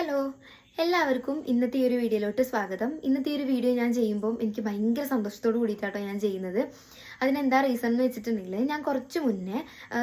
Hello. എല്ലാവർക്കും ഇന്നത്തെ ഈ ഒരു വീഡിയോയിലോട്ട് സ്വാഗതം. ഇന്നത്തെ ഈ ഒരു വീഡിയോ ഞാൻ ചെയ്യുമ്പോൾ എനിക്ക് ഭയങ്കര സന്തോഷത്തോട് കൂടിയിട്ടാട്ടോ ഞാൻ ചെയ്യുന്നത്. അതിനെന്താ റീസൺ എന്ന് വെച്ചിട്ടുണ്ടെങ്കിൽ ഞാൻ കുറച്ച് മുന്നേ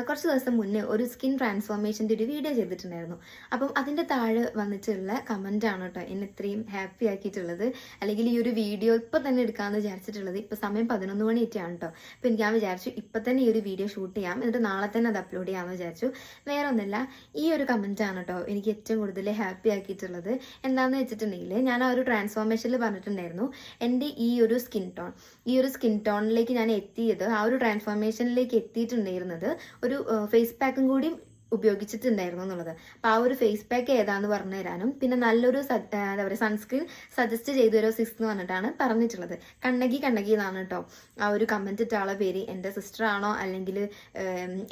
കുറച്ച് ദിവസം മുന്നേ ഒരു സ്കിൻ ട്രാൻസ്ഫോർമേഷന്റെ ഒരു വീഡിയോ ചെയ്തിട്ടുണ്ടായിരുന്നു. അപ്പം അതിന്റെ താഴെ വന്നിട്ടുള്ള കമന്റ് ആണ് കേട്ടോ എന്നെ ഇത്രയും ഹാപ്പി ആക്കിയിട്ടുള്ളത്. അല്ലെങ്കിൽ ഈ ഒരു വീഡിയോ ഇപ്പം തന്നെ എടുക്കാമെന്ന് വിചാരിച്ചിട്ടുള്ളത്. ഇപ്പം സമയം പതിനൊന്ന് മണിയൊക്കെയാണ് കേട്ടോ. അപ്പം എനിക്ക് ഞാൻ വിചാരിച്ചു ഇപ്പം തന്നെ ഈ ഒരു വീഡിയോ ഷൂട്ട് ചെയ്യാം. എന്നിട്ട് നാളെ തന്നെ അത് അപ്ലോഡ് ചെയ്യാമെന്ന് വിചാരിച്ചു. വേറെ ഒന്നുമില്ല ഈ ഒരു കമന്റ് ആണ് കേട്ടോ എനിക്ക് ഏറ്റവും കൂടുതൽ ഹാപ്പി ആക്കിയിട്ടുള്ളത്. എന്താണെന്ന് വെച്ചിട്ടുണ്ടെങ്കിൽ ഞാൻ ആ ഒരു ട്രാൻസ്ഫോർമേഷനിൽ പറഞ്ഞിട്ടുണ്ടായിരുന്നു. എന്റെ ഈ ഒരു സ്കിൻ ടോൺ ഈ ഒരു സ്കിൻ ടോണിലേക്ക് ഞാൻ എത്തിയത് ആ ഒരു ട്രാൻസ്ഫോർമേഷനിലേക്ക് എത്തിയിട്ടുണ്ടായിരുന്നത് ഒരു ഫേസ് പാക്കും കൂടി ഉപയോഗിച്ചിട്ടുണ്ടായിരുന്നു എന്നുള്ളത്. അപ്പോൾ ആ ഒരു ഫേസ് പാക്ക് ഏതാന്ന് പറഞ്ഞു തരാനും പിന്നെ നല്ലൊരു എന്താ പറയുക സൺസ്ക്രീൻ സജസ്റ്റ് ചെയ്ത ഒരു സിസ് എന്ന് പറഞ്ഞിട്ടാണ് പറഞ്ഞിട്ടുള്ളത്. കണ്ണകി കണ്ണകി എന്നാണ് കേട്ടോ ആ ഒരു കമന്റ് ഇട്ട ആളെ പേര് എന്റെ സിസ്റ്റർ ആണോ അല്ലെങ്കിൽ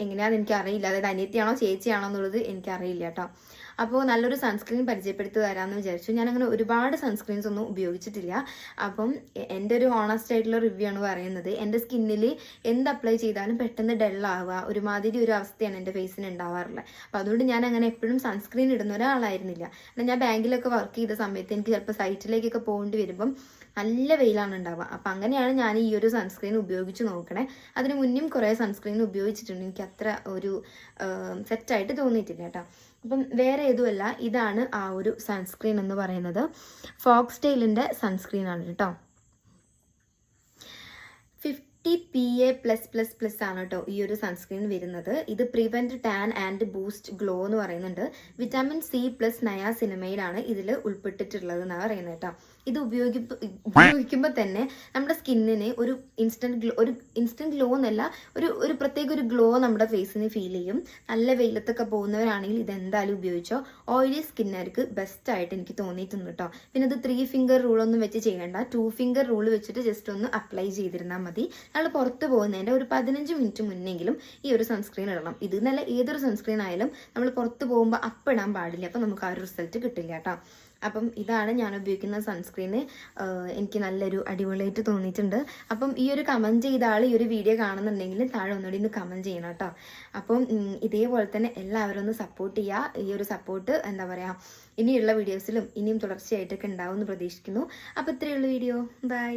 എങ്ങനെയാണെന്ന് എനിക്ക് അറിയില്ല അതായത് അനിയത്തിയാണോ ചേച്ചിയാണോ എന്നുള്ളത് എനിക്ക് അറിയില്ല കേട്ടോ അപ്പോൾ നല്ലൊരു സൺസ്ക്രീൻ പരിചയപ്പെടുത്തി തരാമെന്ന് വിചാരിച്ചു. ഞാൻ അങ്ങനെ ഒരുപാട് സൺസ്ക്രീൻസ് ഒന്നും ഉപയോഗിച്ചിട്ടില്ല. അപ്പം എന്റെ ഒരു ഓണസ്റ്റ് ആയിട്ടുള്ള റിവ്യൂ ആണ് പറയുന്നത്. എന്റെ സ്കിന്നിൽ എന്ത് അപ്ലൈ ചെയ്താലും പെട്ടെന്ന് ഡെള്ളാവുക ഒരുമാതിരി ഒരു അവസ്ഥയാണ് എന്റെ ഫേസിന് ഉണ്ടാവാറുള്ളത് അപ്പോൾ അതുകൊണ്ട് ഞാൻ അങ്ങനെ എപ്പോഴും സൺസ്ക്രീൻ ഇടുന്ന ഒരാളായിരുന്നില്ല. എന്നാൽ ഞാൻ ബാങ്കിലൊക്കെ വർക്ക് ചെയ്ത സമയത്ത് എനിക്ക് ചിലപ്പോൾ സൈറ്റിലേക്കൊക്കെ പോകേണ്ടി വരുമ്പം നല്ല വെയിലാണ് ഉണ്ടാവുക. അപ്പം അങ്ങനെയാണ് ഞാൻ ഈ ഒരു സൺസ്ക്രീൻ ഉപയോഗിച്ച് നോക്കണേ. അതിന് മുന്നും കുറേ സൺസ്ക്രീൻ ഉപയോഗിച്ചിട്ടുണ്ട്. എനിക്ക് അത്ര ഒരു സെറ്റായിട്ട് തോന്നിയിട്ടില്ല കേട്ടോ. അപ്പം വേറെ ഏതുമല്ല ഇതാണ് ആ ഒരു സൺസ്ക്രീൻ എന്ന് പറയുന്നത്. ഫോക്സ് ടെയിലിന്റെ സൺസ്ക്രീൻ ആണ് കേട്ടോ. Fifty P A plus plus plus ആണ് കേട്ടോ ഈ ഒരു സൺസ്ക്രീൻ വരുന്നത്. ഇത് prevent tan and boost glow എന്ന് പറയുന്നുണ്ട്. വിറ്റാമിൻ സി പ്ലസ് നയാ സിനിമയിലാണ് ഇതിൽ ഉൾപ്പെട്ടിട്ടുള്ളത് എന്നാണ് പറയുന്നത് കേട്ടോ ഇത് ഉപയോഗിപ്പ് ഉപയോഗിക്കുമ്പോൾ തന്നെ നമ്മുടെ സ്കിന്നിന് ഒരു ഇൻസ്റ്റന്റ് ഗ്ലോ ഒരു ഇൻസ്റ്റന്റ് ഗ്ലോ എന്നല്ല ഒരു ഒരു പ്രത്യേക ഒരു ഗ്ലോ നമ്മുടെ ഫേസിന് ഫീൽ ചെയ്യും. നല്ല വെയിലത്തൊക്കെ പോകുന്നവരാണെങ്കിൽ ഇത് എന്തായാലും ഉപയോഗിച്ചോ ഓയിലി സ്കിന്നുകാർക്ക് ബെസ്റ്റ് ആയിട്ട് എനിക്ക് തോന്നിയിട്ടുണ്ട് കേട്ടോ പിന്നെ അത് ത്രീ ഫിംഗർ റൂളൊന്നും വെച്ച് ചെയ്യേണ്ട. ടു ഫിംഗർ റൂൾ വെച്ചിട്ട് ജസ്റ്റ് ഒന്ന് അപ്ലൈ ചെയ്തിരുന്നാൽ മതി. നമ്മൾ പുറത്ത് പോകുന്നതിന്റെ ഒരു പതിനഞ്ച് മിനിറ്റ് മുന്നെങ്കിലും ഈ ഒരു സൺസ്ക്രീൻ ഇടണം. ഇത് നല്ല ഏതൊരു സൺസ്ക്രീൻ ആയാലും നമ്മൾ പുറത്ത് പോകുമ്പോൾ അപ്പം ഇടാൻ പാടില്ല. അപ്പം നമുക്ക് ആ ഒരു റിസൾട്ട് കിട്ടില്ല കേട്ടോ. അപ്പം ഇതാണ് ഞാൻ ഉപയോഗിക്കുന്ന സൺസ്ക്രീന് എനിക്ക് നല്ലൊരു അടിപൊളിയായിട്ട് തോന്നിയിട്ടുണ്ട്. അപ്പം ഈ ഒരു കമന്റ് ചെയ്ത ആൾ ഈ ഒരു വീഡിയോ കാണുന്നുണ്ടെങ്കിൽ താഴെ ഒന്നുകൂടി ഒന്ന് കമന്റ് ചെയ്യണം കേട്ടോ. അപ്പം ഇതേപോലെ തന്നെ എല്ലാവരും ഒന്ന് സപ്പോർട്ട് ചെയ്യുക ഈ ഒരു സപ്പോർട്ട് എന്താ പറയുക ഇനിയുള്ള വീഡിയോസിലും ഇനിയും തുടർച്ചയായിട്ടൊക്കെ ഉണ്ടാവും എന്ന് പ്രതീക്ഷിക്കുന്നു അപ്പോൾ ഇത്രയുള്ള വീഡിയോ ബൈ